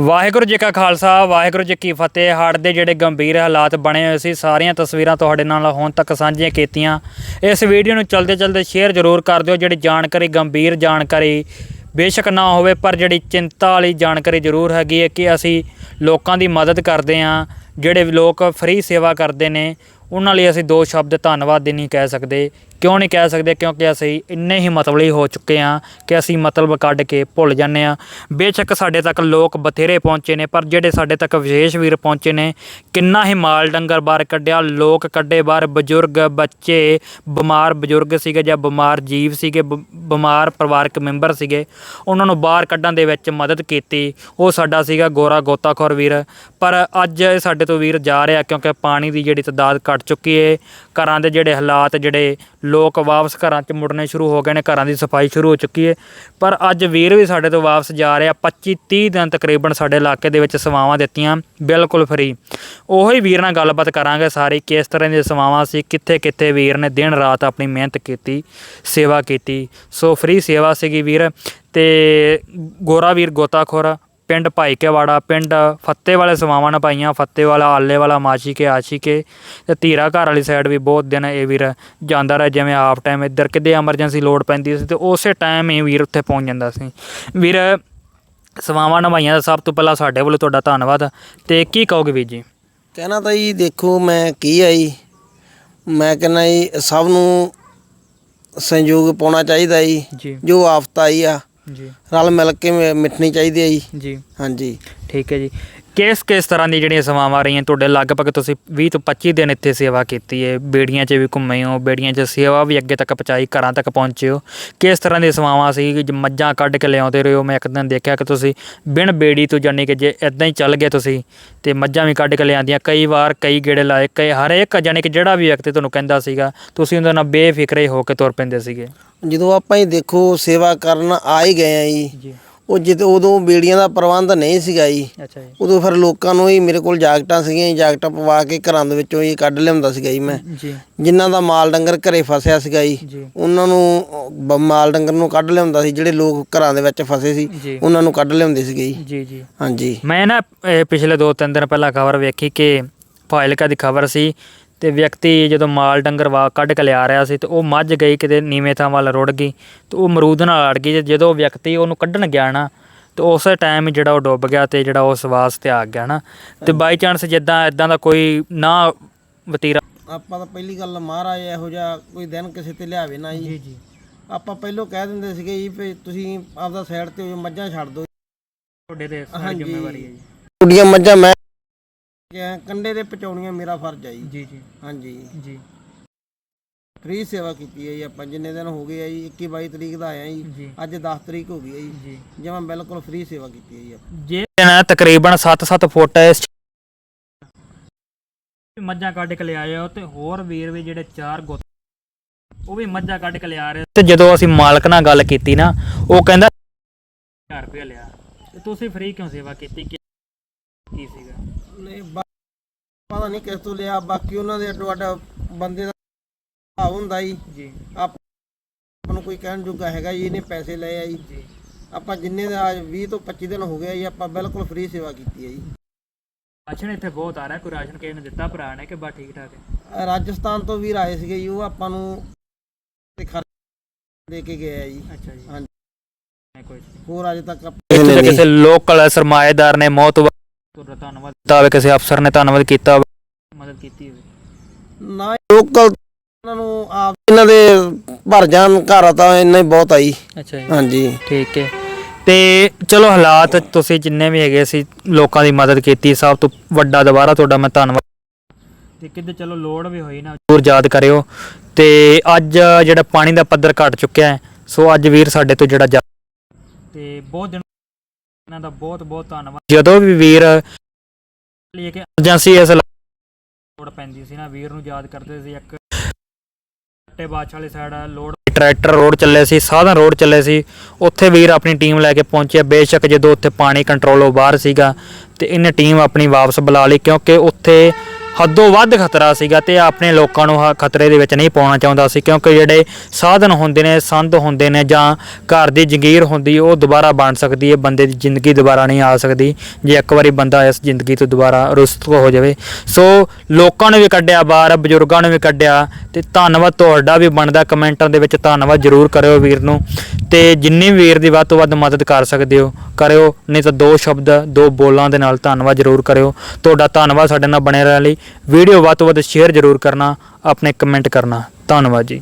ਵਾਹਿਗੁਰੂ ਜੀ ਕਾ ਖਾਲਸਾ, ਵਾਹਿਗੁਰੂ ਜੀ ਕੀ ਫਤਿਹ। ਹੜ੍ਹ ਦੇ ਜਿਹੜੇ ਗੰਭੀਰ ਹਾਲਾਤ ਬਣੇ ਹੋਏ ਸੀ, ਸਾਰੀਆਂ ਤਸਵੀਰਾਂ ਤੁਹਾਡੇ ਨਾਲ ਹੁਣ ਤੱਕ ਸਾਂਝੀਆਂ ਕੀਤੀਆਂ। ਇਸ ਵੀਡੀਓ ਨੂੰ ਚਲਦੇ ਚਲਦੇ ਸ਼ੇਅਰ ਜ਼ਰੂਰ ਕਰ ਦਿਓ, ਜਿਹੜੀ ਜਾਣਕਾਰੀ, ਗੰਭੀਰ ਜਾਣਕਾਰੀ ਬੇਸ਼ੱਕ ਨਾ ਹੋਵੇ, ਪਰ ਜਿਹੜੀ ਚਿੰਤਾ ਵਾਲੀ ਜਾਣਕਾਰੀ ਜ਼ਰੂਰ ਹੈਗੀ ਹੈ ਕਿ ਅਸੀਂ ਲੋਕਾਂ ਦੀ ਮਦਦ ਕਰਦੇ ਹਾਂ, ਜਿਹੜੇ ਲੋਕ ਫ੍ਰੀ ਸੇਵਾ ਕਰਦੇ ਨੇ ਉਹਨਾਂ ਲਈ ਅਸੀਂ ਦੋ ਸ਼ਬਦ ਧੰਨਵਾਦ ਦੇ ਨਹੀਂ ਕਹਿ ਸਕਦੇ। ਕਿਉਂ ਨਹੀਂ ਕਹਿ ਸਕਦੇ? ਕਿਉਂਕਿ ਅਸੀਂ ਇੰਨੇ ਹੀ ਮਤਲਬੀ ਹੋ ਚੁੱਕੇ ਹਾਂ ਕਿ ਅਸੀਂ ਮਤਲਬ ਕੱਢ ਕੇ ਭੁੱਲ ਜਾਂਦੇ ਹਾਂ। ਬੇਸ਼ੱਕ ਸਾਡੇ ਤੱਕ ਲੋਕ ਬਥੇਰੇ ਪਹੁੰਚੇ ਨੇ, ਪਰ ਜਿਹੜੇ ਸਾਡੇ ਤੱਕ ਵਿਸ਼ੇਸ਼ ਵੀਰ ਪਹੁੰਚੇ ਨੇ, ਕਿੰਨਾ ਹੀ ਮਾਲ ਡੰਗਰ ਬਾਹਰ ਕੱਢਿਆ, ਲੋਕ ਕੱਢੇ ਬਾਹਰ ਬਜ਼ੁਰਗ ਬੱਚੇ, ਬਿਮਾਰ ਬਜ਼ੁਰਗ ਸੀਗੇ ਜਾਂ ਬਿਮਾਰ ਜੀਵ ਸੀਗੇ, ਬ- ਬਿਮਾਰ ਪਰਿਵਾਰਕ ਮੈਂਬਰ ਸੀਗੇ, ਉਹਨਾਂ ਨੂੰ ਬਾਹਰ ਕੱਢਣ ਦੇ ਵਿੱਚ ਮਦਦ ਕੀਤੀ। ਉਹ ਸਾਡਾ ਸੀਗਾ ਗੋਰਾ ਗੋਤਾਖੋਰ ਵੀਰ। ਪਰ ਅੱਜ ਸਾਡੇ ਤੋਂ ਵੀਰ ਜਾ ਰਿਹਾ ਕਿਉਂਕਿ ਪਾਣੀ ਦੀ ਜਿਹੜੀ ਤਦਾਦ ਘਟ ਚੁੱਕੀ ਏ। ਘਰਾਂ ਦੇ ਜਿਹੜੇ ਹਾਲਾਤ, ਜਿਹੜੇ ਲੋਕ ਵਾਪਸ ਘਰਾਂ 'ਚ ਮੁੜਨੇ ਸ਼ੁਰੂ ਹੋ ਗਏ ਨੇ, ਘਰਾਂ ਦੀ ਸਫ਼ਾਈ ਸ਼ੁਰੂ ਹੋ ਚੁੱਕੀ ਏ। ਪਰ ਅੱਜ ਵੀਰ ਵੀ ਸਾਡੇ ਤੋਂ ਵਾਪਸ ਜਾ ਰਿਹਾ 25 30 ਦਿਨ ਤਕਰੀਬਨ ਸਾਡੇ ਇਲਾਕੇ ਦੇ ਵਿੱਚ ਸੇਵਾਵਾਂ ਦਿੱਤੀਆਂ, ਬਿਲਕੁਲ ਫਰੀ। ਉਹੀ ਵੀਰ ਨਾਲ ਗੱਲਬਾਤ ਕਰਾਂਗੇ ਸਾਰੀ ਕਿਸ ਤਰ੍ਹਾਂ ਦੀਆਂ ਸੇਵਾਵਾਂ ਸੀ ਕਿੱਥੇ ਕਿੱਥੇ ਵੀਰ ਨੇ ਦਿਨ ਰਾਤ ਆਪਣੀ ਮਿਹਨਤ ਕੀਤੀ, ਸੇਵਾ ਕੀਤੀ। ਸੋ ਫਰੀ ਸੇਵਾ ਸੀਗੀ ਵੀਰ ਤੇ ਗੋਰਾ ਵੀਰ ਗੋਤਾਖੋਰ। ਪਿੰਡ ਭਾਈਕੇਵਾੜਾ ਪਿੰਡ ਫੱਤੇ ਵਾਲੇ ਸਮਾਵਾਂ ਨਾਲ ਪਾਈਆਂ ਫੱਤੇ ਵਾਲਾ ਆਲੇ ਵਾਲਾ ਮਾਚੀਕੇ ਆਸ਼ੀਕੇ ਤੇ ਧੀਰਾ ਘਰ ਵਾਲੀ ਸਾਈਡ ਵੀ ਬਹੁਤ ਦਿਨ ਇਹ ਵੀਰ ਜਾਂਦਾ ਰਿਹਾ ਜਿਵੇਂ ਹਾਫ ਟਾਈਮ ਇੱਧਰ ਕਿਤੇ ਐਮਰਜੈਂਸੀ ਲੋਡ ਪੈਂਦੀ ਸੀ ਤੇ ਉਸੇ ਟਾਈਮ ਹੀ ਵੀਰ ਉੱਥੇ ਪਹੁੰਚ ਜਾਂਦਾ ਸੀ। ਵੀਰ ਸਮਾਵਾਂ ਨਿਭਾਈਆਂ ਦਾ ਸਭ ਤੋਂ ਪਹਿਲਾਂ ਸਾਡੇ ਵੱਲੋਂ ਤੁਹਾਡਾ ਧੰਨਵਾਦ ਤੇ ਕੀ ਕਹੋਗੇ ਵੀਰ ਜੀ? ਕਹਿਣਾ ਤਾਂ ਜੀ ਦੇਖੋ ਮੈਂ ਕੀ ਆ ਜੀ ਮੈਂ ਕਹਿੰਦਾ ਜੀ ਸਭ ਨੂੰ ਸੰਯੋਗ ਪਾਉਣਾ ਚਾਹੀਦਾ ਜੀ। ਜੋ ਆਫਤ ਆਈ ਆ ਜੀ। ਰਲ ਮਿਲ ਕੇ ਮਿ- ਮਿਟਣੀ ਚਾਹੀਦੀ ਹੈ ਜੀ। ਜੀ। ਹਾਂਜੀ। ਠੀਕ ਹੈ ਜੀ। ਕਿਸ ਕਿਸ ਤਰ੍ਹਾਂ ਦੀ ਜਿਹੜੀਆਂ ਸੇਵਾਵਾਂ ਰਹੀਆਂ? ਤੁਹਾਡੇ ਲਗਭਗ ਤੁਸੀਂ 20 ਤੋਂ 25 ਦਿਨ ਇੱਥੇ ਸੇਵਾ ਕੀਤੀ ਹੈ ਬੇੜੀਆਂ 'ਚ ਵੀ ਘੁੰਮੇ ਹੋ ਬੇੜੀਆਂ 'ਚ ਸੇਵਾ ਵੀ ਅੱਗੇ ਤੱਕ ਪਹੁੰਚਾਈ ਘਰਾਂ ਤੱਕ ਪਹੁੰਚੇ ਹੋ। ਕਿਸ ਤਰ੍ਹਾਂ ਦੀਆਂ ਸੇਵਾਵਾਂ ਸੀ? ਮੱਝਾਂ ਕੱਢ ਕੇ ਲਿਆਉਂਦੇ ਰਹੇ ਹੋ? ਮੈਂ ਇੱਕ ਦਿਨ ਦੇਖਿਆ ਕਿ ਤੁਸੀਂ ਬਿਨ ਬੇੜੀ ਤੋਂ ਜਾਨੀ ਕਿ ਜੇ ਇਦਾਂ ਹੀ ਚੱਲ ਗਏ ਤੁਸੀਂ ਤੇ ਮੱਝਾਂ ਵੀ ਕੱਢ ਕੇ ਲਿਆਂਦੀਆਂ। ਕਈ ਵਾਰ ਕਈ ਗੇੜੇ ਲਾਏ ਕਈ ਹਰ ਇੱਕ ਜਾਨੀ ਕਿ ਜਿਹੜਾ ਵੀ ਵਿਅਕਤੀ ਤੁਹਾਨੂੰ ਕਹਿੰਦਾ ਸੀਗਾ ਤੁਸੀਂ ਉਹਦੇ ਨਾਲ ਬੇਫਿਕਰੇ ਹੋ ਕੇ ਤੁਰ ਪੈਂਦੇ ਸੀਗੇ। ਜਦੋਂ ਆਪਾਂ ਹੀ ਦੇਖੋ ਸੇਵਾ ਕਰਨ ਆ ਹੀ ਗਏ ਆ ਜੀ। ਉਹ ਜਿੱਦ ਉਦੋਂ ਬੇੜੀਆਂ ਦਾ ਪ੍ਰਬੰਧ ਨਹੀਂ ਸੀਗਾ ਜੀ। ਅੱਛਾ ਜੀ। ਉਦੋਂ ਫਿਰ ਲੋਕਾਂ ਨੂੰ ਹੀ ਮੇਰੇ ਕੋਲ ਜਾਕਟਾਂ ਸੀਗੀਆਂ ਜੀ, ਜਾਕਟਾਂ ਪਵਾ ਕੇ ਘਰਾਂ ਦੇ ਵਿੱਚੋਂ ਹੀ ਕੱਢ ਲਿਆਉਂਦਾ ਸੀਗਾ ਜੀ ਮੈਂ। ਜੀ। ਜਿਨ੍ਹਾਂ ਦਾ ਮਾਲ ਡੰਗਰ ਘਰੇ ਫਸਿਆ ਸੀਗਾ ਜੀ। ਜੀ। ਉਹਨਾਂ ਨੂੰ ਅਹ, ਬ- ਮਾਲ ਡੰਗਰ ਨੂੰ ਕੱਢ ਲਿਆਉਂਦਾ ਸੀ ਜਿਹੜੇ ਲੋਕ ਘਰਾਂ ਦੇ ਵਿੱਚ ਫਸੇ ਸੀ ਜੀ। ਉਹਨਾਂ ਨੂੰ ਕੱਢ ਲਿਆਉਂਦੇ ਸੀਗੇ ਜੀ। ਜੀ ਜੀ। ਹਾਂਜੀ। ਮੈਂ ਨਾ ਇਹ ਪਿਛਲੇ 2-3 ਦਿਨ ਪਹਿਲਾਂ ਖਬਰ ਵੇਖੀ ਕਿ ਫਾਇਲਕਾ ਦੀ ਖਬਰ ਸੀ ਤੇ ਵਿਅਕਤੀ ਜਦੋਂ ਮਾਲ ਡੰਗਰ ਵਾ ਕੱਢ ਕੇ ਲਿਆ ਰਿਹਾ ਸੀ ਤੇ ਉਹ ਮੱਝ ਗਈ ਕਿਤੇ ਨੀਵੇਂ ਥਾਂ ਵੱਲ ਰੁੜ ਗਈ ਤੇ ਉਹ ਅਮਰੂਦ ਨਾਲ ਅੜ ਗਈ। ਤੇ ਜਦੋਂ ਵਿਅਕਤੀ ਉਹਨੂੰ ਕੱਢਣ ਗਿਆ ਨਾ ਤੇ ਉਸੇ ਟਾਈਮ ਜਿਹੜਾ ਉਹ ਡੁੱਬ ਗਿਆ ਤੇ ਜਿਹੜਾ ਉਸ ਵਾਸ ਤੇ ਆ ਗਿਆ ਨਾ। ਤੇ ਬਾਈ ਚਾਂਸ ਜਿੱਦਾਂ ਇਦਾਂ ਦਾ ਕੋਈ ਨਾ ਵਤੀਰਾ ਆਪਾਂ ਤਾਂ ਪਹਿਲੀ ਗੱਲ ਮਹਾਰਾਜ ਇਹੋ ਜਿਹਾ ਕੋਈ ਦਿਨ ਕਿਸੇ ਤੇ ਲਿਆਵੇ ਨਾ ਜੀ। ਜੀ ਆਪਾਂ ਪਹਿਲਾਂ ਕਹਿ ਦਿੰਦੇ ਸੀਗੇ ਜੀ ਵੀ ਤੁਸੀਂ ਆਪਦਾ ਸਾਈਡ ਤੇ ਹੋ ਜਾਓ, ਮੱਝਾਂ ਛੱਡ ਦਿਓ। ਤੁਹਾਡੇ ਤੇ ਸਾਰੀ। ਜ਼ਿੰਮੇਵਾਰੀ ਹੈ ਜੀ। ਕੁੜੀਆਂ ਮੱਝਾਂ ਮੈਂ ਕਿਹਾ, ਕੰਡੇ ਦੇ ਪਚਾਉਣੀਆਂ ਮੇਰਾ ਫਰਜ਼ ਹੈ ਜੀ। ਜੀ ਜੀ। ਹਾਂਜੀ। ਜੀ। ਫ੍ਰੀ ਸੇਵਾ ਕੀਤੀ ਹੈ ਜੀ ਆਪਾਂ ਜਿੰਨੇ ਦਿਨ ਹੋ ਗਏ ਆ ਜੀ 21 22 ਤਰੀਕ ਦਾ ਆਇਆ ਜੀ। ਜੀ। ਅੱਜ 10 ਤਰੀਕ ਹੋ ਗਈ ਹੈ ਜੀ। ਜੀ। ਜਮਾਂ ਬਿਲਕੁਲ ਫ੍ਰੀ ਸੇਵਾ ਕੀਤੀ ਹੈ ਜੀ ਆਪਾਂ। ਜੇ ਨਾ ਤਕਰੀਬਨ 7-7 ਫੁੱਟ ਇਸ ਮੱਝਾਂ ਕੱਢ ਕੇ ਲਿਆਏ ਹੋ ਤੇ ਹੋਰ ਵੀਰ ਵੀ ਜਿਹੜੇ ਚਾਰ ਗੁੱਤ ਉਹ ਵੀ ਮੱਝਾਂ ਕੱਢ ਕੇ ਲਿਆ ਰਹੇ ਤੇ ਜਦੋਂ ਅਸੀਂ ਮਾਲਕ ਨਾਲ ਗੱਲ ਕੀਤੀ ਨਾ ਉਹ ਕਹਿੰਦਾ 1000 ਰੁਪਏ ਲਿਆ। ਤੇ ਤੁਸੀਂ ਫ੍ਰੀ ਕਿਉਂ ਸੇਵਾ ਕੀਤੀ? ਕੀ ਕੀ ਸੀਗਾ? ਨਹੀਂ ਬਾ- ਪਤਾ ਨਹੀਂ ਕਿਸ ਤੋਂ ਲਿਆ ਬਾਕੀ ਉਹਨਾਂ ਦੇ ਅੱਡੋ ਅੱਡ ਬੰਦੇ ਦਾ ਭਾਵ ਹੁੰਦਾ ਜੀ। ਜੀ। ਆਪ ਆਪਾਂ ਨੂੰ ਕੋਈ ਕਹਿਣ ਜੋਗਾ ਹੈਗਾ ਜੀ ਇਹਨੇ ਪੈਸੇ ਲਏ ਆ ਜੀ। ਜੀ। ਆਪਾਂ ਜਿੰਨੇ ਦਾ ਅੱਜ 20 ਤੋਂ 25 ਦਿਨ ਹੋ ਗਏ ਜੀ ਆਪਾਂ ਬਿਲਕੁਲ ਫ੍ਰੀ ਸੇਵਾ ਕੀਤੀ ਹੈ ਜੀ। ਰਾਸ਼ਨ ਇੱਥੇ ਬਹੁਤ ਆ ਰਿਹਾ ਕੋਈ ਰਾਸ਼ਨ ਕਿਸੇ ਨੇ ਦਿੱਤਾ ਭਰਾ ਨੇ ਕਿ ਬਾ ਠੀਕ ਠਾਕ ਹੈ? ਰਾਜਸਥਾਨ ਤੋਂ ਵੀਰ ਆਏ ਸੀਗੇ ਜੀ ਉਹ ਆਪਾਂ ਨੂੰ ਤੇ ਖਰਚ ਦੇ ਕੇ ਗਏ ਆ ਜੀ। ਅੱਛਾ ਜੀ। ਹਾਂਜੀ। ਨਹੀਂ ਕੋਈ ਹੋਰ ਅਜੇ ਤੱਕ ਕਿਸੇ ਕਿਸੇ ਲੋਕਲ ਸਰਮਾਏਦਾਰ ਨੇ ਮੌਤ ਤੁਹਾਡਾ ਧੰਨਵਾਦ। ਕੀਤਾ ਹੋਵੇ ਕਿਸੇ ਅਫਸਰ ਨੇ ਧੰਨਵਾਦ ਕੀਤਾ ਹੋਵੇ। ਮਦਦ ਕੀਤੀ ਹੋਵੇ। ਨਾ ਲੋਕਲ ਇਹਨਾਂ ਨੂੰ ਆਪ ਇਹਨਾਂ ਦੇ ਭਰ ਜਾਣ ਘਰ ਤਾਂ ਇੰਨਾ ਹੀ ਬਹੁਤ ਆਈ ਅੱਛਾ ਜੀ। ਹਾਂਜੀ। ਠੀਕ ਹੈ। ਤੇ ਚਲੋ ਹਾਲਾਤ ਤੁਸੀਂ ਜਿੰਨੇ ਵੀ ਹੈਗੇ ਸੀ ਲੋਕਾਂ ਦੀ ਮਦਦ ਕੀਤੀ ਸਭ ਤੋਂ ਵੱਡਾ ਦੁਬਾਰਾ ਤੁਹਾਡਾ ਮੈਂ ਧੰਨਵਾਦ। ਤੇ ਕਿਤੇ ਚਲੋ ਲੋੜ ਵੀ ਹੋਈ ਨਾ। ਜ਼ਰੂਰ ਯਾਦ ਕਰਿਓ। ਤੇ ਅੱਜ ਜਿਹੜਾ ਪਾਣੀ ਦਾ ਪੱਧਰ ਘਟ ਚੁੱਕਿਆ ਹੈ ਸੋ ਅੱਜ ਵੀਰ ਸਾਡੇ ਤੋਂ ਜਿਹੜਾ ਜਾ- ਤੇ ਬਹੁਤ ਦਿਨ ਇਹਨਾਂ ਦਾ ਬਹੁਤ ਬਹੁਤ ਧੰਨਵਾਦ। ਜਦੋਂ ਵੀ ਵੀਰ ਲਈ ਕਿ ਐਮਰਜੈਂਸੀ ਇਸ ਲੋੜ ਪੈਂਦੀ ਸੀ ਨਾ ਵੀਰ ਨੂੰ ਯਾਦ ਕਰਦੇ ਸੀ ਇੱਕ। ਟੇ ਬਾਛ ਵਾਲੀ ਸਾਈਡ ਲੋਡ ਟਰੈਕਟਰ ਰੋਡ ਚੱਲੇ ਸੀ ਸਾਧਨ ਰੋਡ ਚੱਲੇ ਸੀ। ਉੱਥੇ ਵੀਰ ਆਪਣੀ ਟੀਮ ਲੈ ਕੇ ਪਹੁੰਚਿਆ। ਬੇਸ਼ੱਕ ਜਦੋਂ ਉੱਥੇ ਪਾਣੀ ਕੰਟਰੋਲੋਂ ਬਾਹਰ ਸੀਗਾ ਤੇ ਇਹਨੇ ਟੀਮ ਆਪਣੀ ਵਾਪਸ ਬੁਲਾ ਲਈ ਕਿਉਂਕਿ ਉੱਥੇ ਹੱਦੋਂ ਵੱਧ ਖਤਰਾ ਸੀਗਾ ਤੇ ਆਪਣੇ ਲੋਕਾਂ ਨੂੰ ਹ- ਖਤਰੇ ਦੇ ਵਿੱਚ ਨਹੀਂ ਪਾਉਣਾ ਚਾਹੁੰਦਾ ਸੀ, ਕਿਉਂਕਿ ਜਿਹੜੇ ਸਾਧਨ ਹੁੰਦੇ ਨੇ, ਸੰਦ ਹੁੰਦੇ ਨੇ ਜਾਂ ਘਰ ਦੀ ਜਗੀਰ ਹੁੰਦੀ, ਉਹ ਦੁਬਾਰਾ ਬਣ ਸਕਦੀ ਹੈ, ਬੰਦੇ ਦੀ ਜ਼ਿੰਦਗੀ ਦੁਬਾਰਾ ਨਹੀਂ ਆ ਸਕਦੀ, ਜੇ ਇੱਕ ਵਾਰੀ ਬੰਦਾ ਇਸ ਜ਼ਿੰਦਗੀ ਤੋਂ ਦੁਬਾਰਾ ਰੁਸਤ ਹੋ ਜਾਵੇ। ਸੋ ਲੋਕਾਂ ਨੂੰ ਵੀ ਕੱਢਿਆ ਬਾਹਰ, ਬਜ਼ੁਰਗਾਂ ਨੂੰ ਵੀ ਕੱਢਿਆ, ਤੇ ਧੰਨਵਾਦ, ਤੁਹਾਡਾ ਵੀ ਬਣਦਾ, ਕਮੈਂਟਾਂ ਦੇ ਵਿੱਚ ਧੰਨਵਾਦ ਜ਼ਰੂਰ ਕਰਿਓ ਵੀਰ ਨੂੰ। ਤੇ ਜਿੰਨੀ ਵੀ ਵੀਰ ਦੀ ਵੱਧ ਤੋਂ ਵੱਧ ਮਦਦ ਕਰ ਸਕਦੇ ਹੋ, ਕਰਿਓ, ਨਹੀਂ ਤਾਂ ਦੋ ਸ਼ਬਦ, ਦੋ ਬੋਲਾਂ ਦੇ ਨਾਲ ਧੰਨਵਾਦ ਜ਼ਰੂਰ ਕਰਿਓ। ਤੁਹਾਡਾ ਧੰਨਵਾਦ ਸਾਡੇ ਨਾਲ ਬਣੇ ਰਹਿਣ ਲਈ। ਵੀਡੀਓ ਵੱਧ ਤੋਂ ਵੱਧ ਸ਼ੇਅਰ ਜ਼ਰੂਰ ਕਰਨਾ, ਆਪਣੇ ਕਮੈਂਟ ਕਰਨਾ। ਧੰਨਵਾਦ ਜੀ।